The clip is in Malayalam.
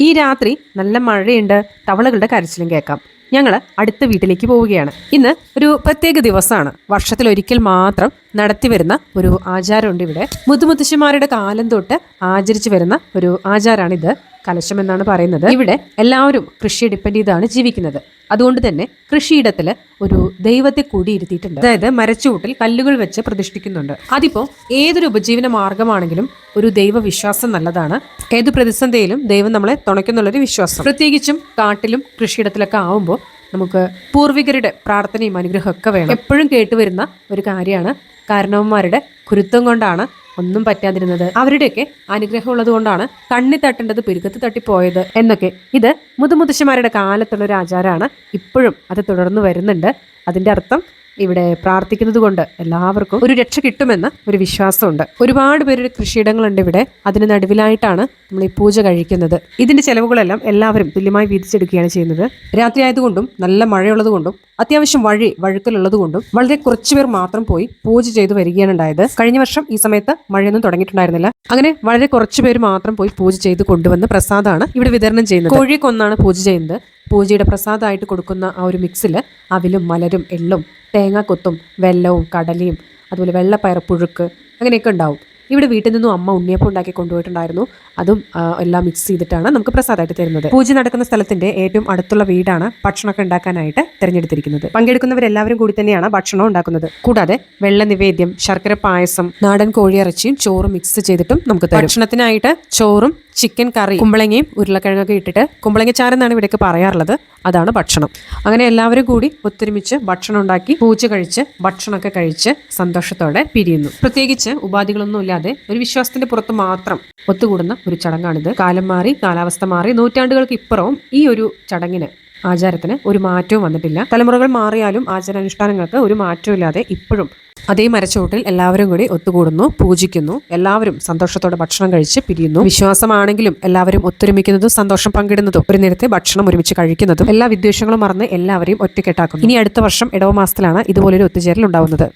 ഈ രാത്രി നല്ല മഴയുണ്ട്. തവളകളുടെ കരച്ചിലും കേൾക്കാം. ഞങ്ങൾ അടുത്ത വീട്ടിലേക്ക് പോവുകയാണ്. ഇന്ന് ഒരു പ്രത്യേക ദിവസമാണ്. വർഷത്തിൽ ഒരിക്കൽ മാത്രം നടത്തി വരുന്ന ഒരു ആചാരമുണ്ട് ഇവിടെ. മുതുമുത്തശ്ശിമാരുടെ കാലം തൊട്ട് ആചരിച്ചു വരുന്ന ഒരു ആചാരമാണിത് കലശം എന്നാണ് പറയുന്നത്. ഇവിടെ എല്ലാവരും കൃഷിയെ ഡിപ്പെൻഡ് ചെയ്താണ് ജീവിക്കുന്നത്. അതുകൊണ്ട് തന്നെ കൃഷിയിടത്തിൽ ഒരു ദൈവത്തെ കൂടി ഇരുത്തിയിട്ടുണ്ട്. അതായത് മരച്ചുവട്ടിൽ കല്ലുകൾ വെച്ച് പ്രതിഷ്ഠിക്കുന്നുണ്ട്. അതിപ്പോ ഏതൊരു ഉപജീവന മാർഗമാണെങ്കിലും ഒരു ദൈവവിശ്വാസം നല്ലതാണ്. ഏത് പ്രതിസന്ധിയിലും ദൈവം നമ്മളെ തുണയ്ക്കുന്നുള്ളൊരു വിശ്വാസം. പ്രത്യേകിച്ചും കാട്ടിലും കൃഷിയിടത്തിലൊക്കെ ആവുമ്പോൾ നമുക്ക് പൂർവികരുടെ പ്രാർത്ഥനയും അനുഗ്രഹമൊക്കെ വേണം. എപ്പോഴും കേട്ടുവരുന്ന ഒരു കാര്യമാണ് കാരണവന്മാരുടെ കുരുത്തം കൊണ്ടാണ് ഒന്നും പറ്റാതിരുന്നത്. അവരുടെയൊക്കെ അനുഗ്രഹം ഉള്ളത് കൊണ്ടാണ് കണ്ണി തട്ടേണ്ടത് പെരുക്കത്ത് തട്ടിപ്പോയത് എന്നൊക്കെ. ഇത് മുതുമുത്തശ്ശിമാരുടെ കാലത്തുള്ള ഒരു ആചാരമാണ്. ഇപ്പോഴും അത് തുടർന്നു വരുന്നുണ്ട്. അതിന്റെ അർത്ഥം ഇവിടെ പ്രാർത്ഥിക്കുന്നത് കൊണ്ട് എല്ലാവർക്കും ഒരു രക്ഷ കിട്ടുമെന്ന് ഒരു വിശ്വാസമുണ്ട്. ഒരുപാട് പേരുടെ കൃഷിയിടങ്ങളുണ്ട് ഇവിടെ. അതിന് നടുവിലായിട്ടാണ് നമ്മൾ ഈ പൂജ കഴിക്കുന്നത്. ഇതിന്റെ ചെലവുകളെല്ലാം എല്ലാവരും തുല്യമായി വീതിച്ചെടുക്കുകയാണ് ചെയ്യുന്നത്. രാത്രി ആയതുകൊണ്ടും നല്ല മഴയുള്ളത് കൊണ്ടും അത്യാവശ്യം വഴി വഴുക്കലുള്ളത് കൊണ്ടും വളരെ കുറച്ചു പേർ മാത്രം പോയി പൂജ ചെയ്തു വരികയാണ് ഉണ്ടായത്. കഴിഞ്ഞ വർഷം ഈ സമയത്ത് മഴയൊന്നും തുടങ്ങിയിട്ടുണ്ടായിരുന്നില്ല. അങ്ങനെ വളരെ കുറച്ചു പേര് മാത്രം പോയി പൂജ ചെയ്ത് കൊണ്ടുവന്ന് പ്രസാദമാണ് ഇവിടെ വിതരണം ചെയ്യുന്നത്. കോഴിയെ കൊന്നാണ് പൂജ ചെയ്യുന്നത്. പൂജയുടെ പ്രസാദമായിട്ട് കൊടുക്കുന്ന ആ ഒരു മിക്സിൽ അവിലും മലരും എള്ളും തേങ്ങാക്കൊത്തും വെല്ലവും കടലയും അതുപോലെ വെള്ളപ്പയർ പുഴുക്ക് അങ്ങനെയൊക്കെ ഉണ്ടാവും. ഇവിടെ വീട്ടിൽ നിന്നും അമ്മ ഉണ്ണിയപ്പം ഉണ്ടാക്കി കൊണ്ടുപോയിട്ടുണ്ടായിരുന്നു. അതും എല്ലാം മിക്സ് ചെയ്തിട്ടാണ് നമുക്ക് പ്രസാദമായിട്ട് തരുന്നത്. പൂജ നടക്കുന്ന സ്ഥലത്തിന്റെ ഏറ്റവും അടുത്തുള്ള വീടാണ് ഭക്ഷണമൊക്കെ ഉണ്ടാക്കാനായിട്ട് തിരഞ്ഞെടുത്തിരിക്കുന്നത്. പങ്കെടുക്കുന്നവരെല്ലാവരും കൂടി തന്നെയാണ് ഭക്ഷണം ഉണ്ടാക്കുന്നത്. കൂടാതെ വെള്ള നിവേദ്യം ശർക്കര പായസം നാടൻ കോഴിയിറച്ചിയും ചോറും മിക്സ് ചെയ്തിട്ടും നമുക്ക് ഭക്ഷണത്തിനായിട്ട് ചോറും ചിക്കൻ കറി കുമ്പളങ്ങയും ഉരുളക്കിഴങ്ങൊക്കെ ഇട്ടിട്ട് കുമ്പളങ്ങ ചാരെന്നാണ് ഇവിടെയൊക്കെ പറയാറുള്ളത്. അതാണ് ഭക്ഷണം. അങ്ങനെ എല്ലാവരും കൂടി ഒത്തൊരുമിച്ച് ഭക്ഷണം ഉണ്ടാക്കി പൂച്ച കഴിച്ച് ഭക്ഷണമൊക്കെ കഴിച്ച് സന്തോഷത്തോടെ പിരിയുന്നു. പ്രത്യേകിച്ച് ഉപാധികളൊന്നും ഇല്ലാതെ ഒരു വിശ്വാസത്തിന്റെ പുറത്ത് മാത്രം ഒത്തുകൂടുന്ന ഒരു ചടങ്ങാണിത്. കാലം മാറി കാലാവസ്ഥ മാറി നൂറ്റാണ്ടുകൾക്ക് ഇപ്പുറവും ഈ ഒരു ചടങ്ങിന് ആചാരത്തിന് ഒരു മാറ്റവും വന്നിട്ടില്ല. തലമുറകൾ മാറിയാലും ആചാരാനുഷ്ഠാനങ്ങൾക്ക് ഒരു മാറ്റവും ഇല്ലാതെ ഇപ്പോഴും അതേ മരച്ചുവട്ടിൽ എല്ലാവരും കൂടി ഒത്തുകൂടുന്നു പൂജിക്കുന്നു. എല്ലാവരും സന്തോഷത്തോടെ ഭക്ഷണം കഴിച്ച് പിരിയുന്നു. വിശ്വാസമാണെങ്കിലും എല്ലാവരും ഒത്തൊരുമിക്കുന്നതും സന്തോഷം പങ്കിടുന്നതും. ഒരു നേരത്തെ ഭക്ഷണം ഒരുമിച്ച് കഴിക്കുന്നതും എല്ലാ വിദ്വേഷങ്ങളും മറന്ന് എല്ലാവരെയും ഒറ്റക്കെട്ടാക്കുന്നു. ഇനി അടുത്ത വർഷം ഇടവ മാസത്തിലാണ് ഇതുപോലൊരു ഒത്തുചേരൽ ഉണ്ടാവുന്നത്.